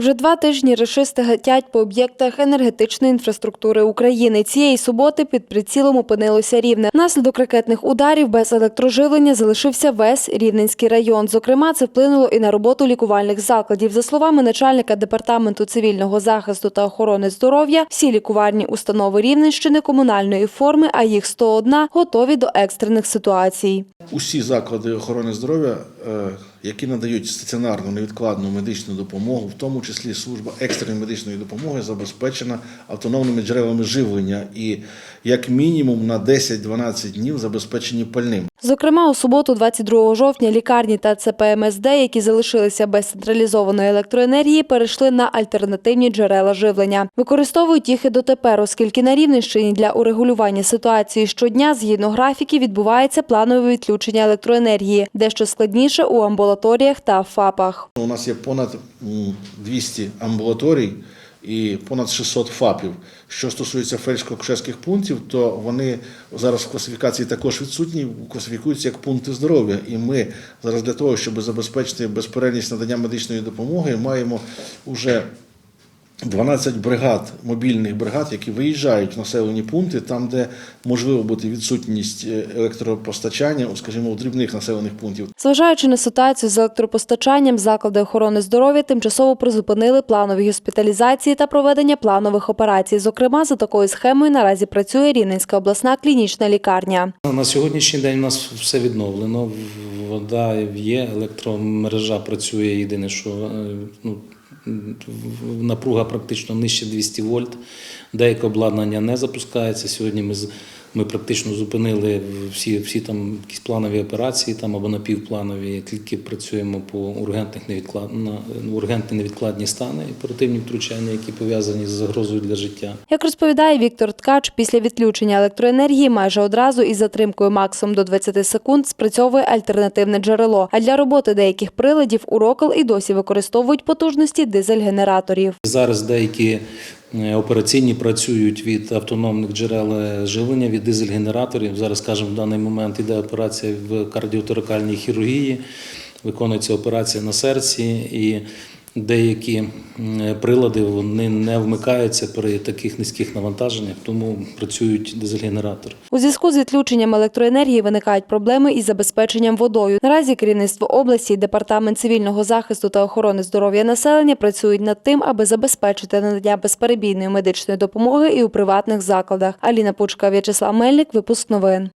Вже два тижні рашисти гатять по об'єктах енергетичної інфраструктури України. Цієї суботи під прицілом опинилося рівне. Внаслідок ракетних ударів без електроживлення залишився весь Рівненський район. Зокрема, це вплинуло і на роботу лікувальних закладів. За словами начальника департаменту цивільного захисту та охорони здоров'я, всі лікувальні установи Рівненщини комунальної форми, а їх 101, готові до екстрених ситуацій. Усі заклади охорони здоров'я, е, які надають стаціонарну невідкладну медичну допомогу, в тому числі служба екстреної медичної допомоги, забезпечена автономними джерелами живлення і як мінімум на 10-12 днів забезпечені пальним. Зокрема, у суботу, 22 жовтня, лікарні та ЦПМСД, які залишилися без централізованої електроенергії, перейшли на альтернативні джерела живлення. Використовують їх і дотепер, оскільки на Рівненщині для урегулювання ситуації щодня, згідно графіків, відбувається планове відключення електроенергії, дещо складніше у амбулаторіях та ФАПах. У нас є понад м, 200 амбулаторій і понад 600 ФАПів. Що стосується фельдшерсько-акушерських пунктів, то вони зараз в класифікації також відсутні, класифікуються як пункти здоров'я. І ми зараз для того, щоб забезпечити безперервність надання медичної допомоги, маємо вже 12 бригад, мобільних бригад, які виїжджають в населені пункти, там, де можливо бути відсутність е, електропостачання, скажімо, у дрібних населених пунктів. Зважаючи на ситуацію з електропостачанням, заклади охорони здоров'я тимчасово призупинили планові госпіталізації та проведення планових операцій. Зокрема, за такою схемою наразі працює Рівненська обласна клінічна лікарня. На сьогоднішній день у нас все відновлено. Вода є, електромережа працює. Єдине, що е, ну, напруга практично нижче 200 вольт. Деяке обладнання не запускається. Сьогодні ми з- ми практично зупинили всі, всі там якісь планові операції там або напівпланові. Тільки працюємо по ургентних невідклад... ургентні невідкладні стани і оперативні втручання, які пов'язані з загрозою для життя. Як розповідає Віктор Ткач, після відключення електроенергії майже одразу із затримкою максимум до 20 секунд спрацьовує альтернативне джерело. А для роботи деяких приладів у Рокл і досі використовують потужності дизель-генераторів. Зараз деякі операційні працюють від автономних джерел е, живлення, від дизель-генераторів. Зараз, скажімо, в даний момент іде операція в кардіоторакальній хірургії, виконується операція на серці і. Деякі прилади вони не вмикаються при таких низьких навантаженнях, тому працюють дизель-генератори. У зв'язку з відключенням електроенергії виникають проблеми із забезпеченням водою. Наразі керівництво області, департамент цивільного захисту та охорони здоров'я населення працюють над тим, аби забезпечити надання безперебійної медичної допомоги і у приватних закладах. Аліна Пучка, В'ячеслав Мельник, випуск новин.